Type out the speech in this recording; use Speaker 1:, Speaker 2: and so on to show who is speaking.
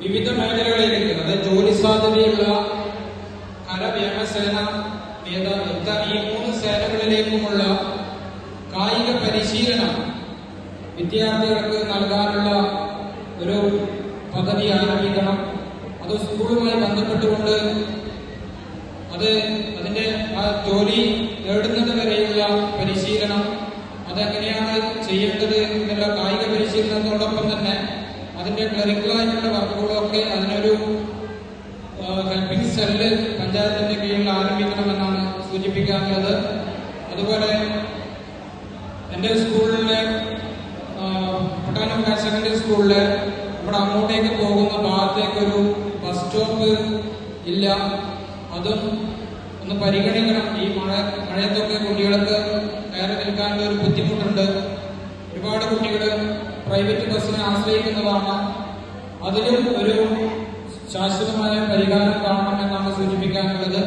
Speaker 1: വിവിധ മേഖലകളിലേക്ക് അതായത് ജോലി സാധ്യതയുള്ള കര വ്യോമസേന മേധാവിത്ത ഈ മൂന്ന് സേനകളിലേക്കുമുള്ള കായിക പരിശീലനം വിദ്യാർത്ഥികൾക്ക് നൽകാനുള്ള ഒരു പദ്ധതി ആരംഭിക്കണം അത് സ്കൂളുമായി ബന്ധപ്പെട്ടുകൊണ്ട് അത് അതിന്റെ ആ ജോലി നേടുന്നത് വരെയുള്ള പരിശീലനം അതെങ്ങനെയാണ് ചെയ്യേണ്ടത് എന്നുള്ള കായിക പരിശീലനത്തോടൊപ്പം തന്നെ അതിന്റെ ക്ലറിക്കലായിട്ടുള്ള വർക്കുകളൊക്കെ അതിനൊരു ഹെൽപ്പിംഗ് സെല്ല് പഞ്ചായത്തിന്റെ കീഴിൽ ആരംഭിക്കണമെന്നാണ് സൂചിപ്പിക്കാനുള്ളത്. അതുപോലെ എന്റെ സ്കൂളിലെ പട്ടാനം ഹയർ സെക്കൻഡറി സ്കൂളിലെ നമ്മുടെ അങ്ങോട്ടേക്ക് പോകുന്ന ഭാഗത്തേക്ക് ഒരു ബസ് സ്റ്റോപ്പ് ഇല്ല. അതും ഒന്ന് പരിഗണിക്കണം. ഈ മഴ മഴയത്തൊക്കെ കുട്ടികൾക്ക് കയറി നിൽക്കാനുള്ള ഒരു ബുദ്ധിമുട്ടുണ്ട്. ഒരുപാട് കുട്ടികൾ പ്രൈവറ്റ് ബസ്സിനെ ആശ്രയിക്കുന്നതാണ്. അതിലും ഒരു ശാശ്വതമായ പരിഹാരം കാണണമെന്നാണ് സൂചിപ്പിക്കാനുള്ളത്.